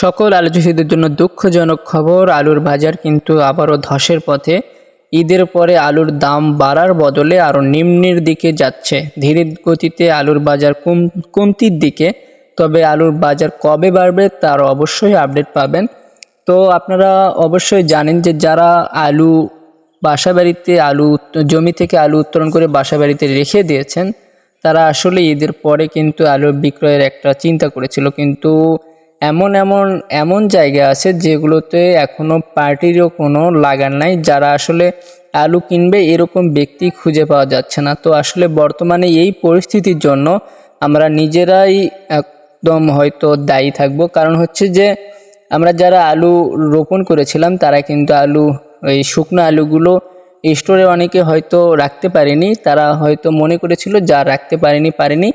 সকল আলোচকদের জন্য দুঃখজনক খবর, আলুর বাজার কিন্তু আবারও ধসের পথে। ঈদের পরে আলুর দাম বাড়ার বদলে আরও নিম্নের দিকে যাচ্ছে। ধীরে গতিতে আলুর বাজার কম, কমতির দিকে। তবে আলুর বাজার কবে বাড়বে তার অবশ্যই আপডেট পাবেন। তো আপনারা অবশ্যই জানেন যে যারা আলু বাসা বাড়িতে আলু জমি থেকে আলু উত্তোলন করে বাসা বাড়িতে রেখে দিয়েছেন, তারা আসলে ঈদের পরে কিন্তু আলুর বিক্রয়ের একটা চিন্তা করেছিল। কিন্তু এমন এমন এমন জায়গা আছে যেগুলোতে এখনও পার্টিরও কোনো লাগান নাই, যারা আসলে আলু কিনবে এরকম ব্যক্তি খুঁজে পাওয়া যাচ্ছে না। তো আসলে বর্তমানে এই পরিস্থিতির জন্য আমরা নিজেরাই একদম হয়তো দায়ী থাকব। কারণ হচ্ছে যে আমরা যারা আলু রোপণ করেছিলাম, তারা কিন্তু আলু ওই শুকনো আলুগুলো স্টোরে অনেকে হয়তো রাখতে পারেনি। তারা হয়তো মনে করেছিল, যা রাখতে পারেনি পারেনি।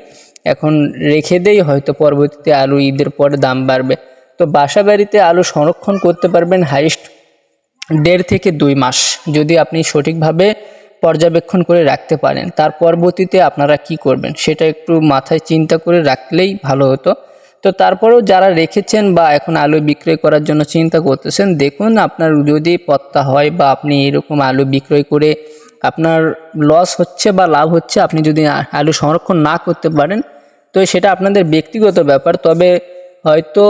এখন রেখে দেই, হয়তো পরবর্তীতে আলু ঈদের পরে দাম বাড়বে। তো বাসা বাড়িতে আলু সংরক্ষণ করতে পারবেন হাইস্ট দেড় থেকে দুই মাস, যদি আপনি সঠিকভাবে পর্যবেক্ষণ করে রাখতে পারেন। তার পরবর্তীতে আপনারা কি করবেন, সেটা একটু মাথায় চিন্তা করে রাখলেই ভালো হতো। তো তারপরেও যারা রেখেছেন বা এখন আলু বিক্রয় করার জন্য চিন্তা করতেছেন, দেখুন আপনার যদি পত্তা হয় বা আপনি এরকম আলু বিক্রয় করে আপনার লস হচ্ছে বা লাভ হচ্ছে, আপনি যদি আলু সংরক্ষণ না করতে পারেন তো সেটা আপনাদের ব্যক্তিগত ব্যাপার, তবে হয়তো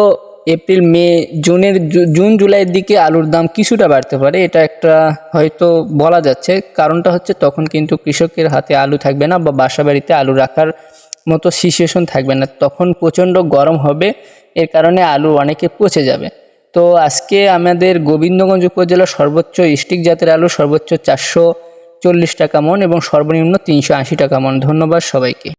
এপ্রিল, মে, জুনের জুন, জুলাইয়ের দিকে আলুর দাম কিছুটা বাড়তে পারে, এটা একটা হয়তো বলা যাচ্ছে। কারণটা হচ্ছে তখন কিন্তু কৃষকের হাতে আলু থাকবে না বা বাসা বাড়িতে আলু রাখার মতো সিচুয়েশন থাকবে না। তখন প্রচণ্ড গরম হবে, এর কারণে আলু অনেকে পচে যাবে। তো আজকে আমাদের গোবিন্দগঞ্জ উপজেলার সর্বোচ্চ স্টিক জাতের আলু সর্বোচ্চ চারশো চল্লিশ টাকা মন এবং সর্বনিম্ন তিনশো আশি টাকা মন। ধন্যবাদ সবাইকে।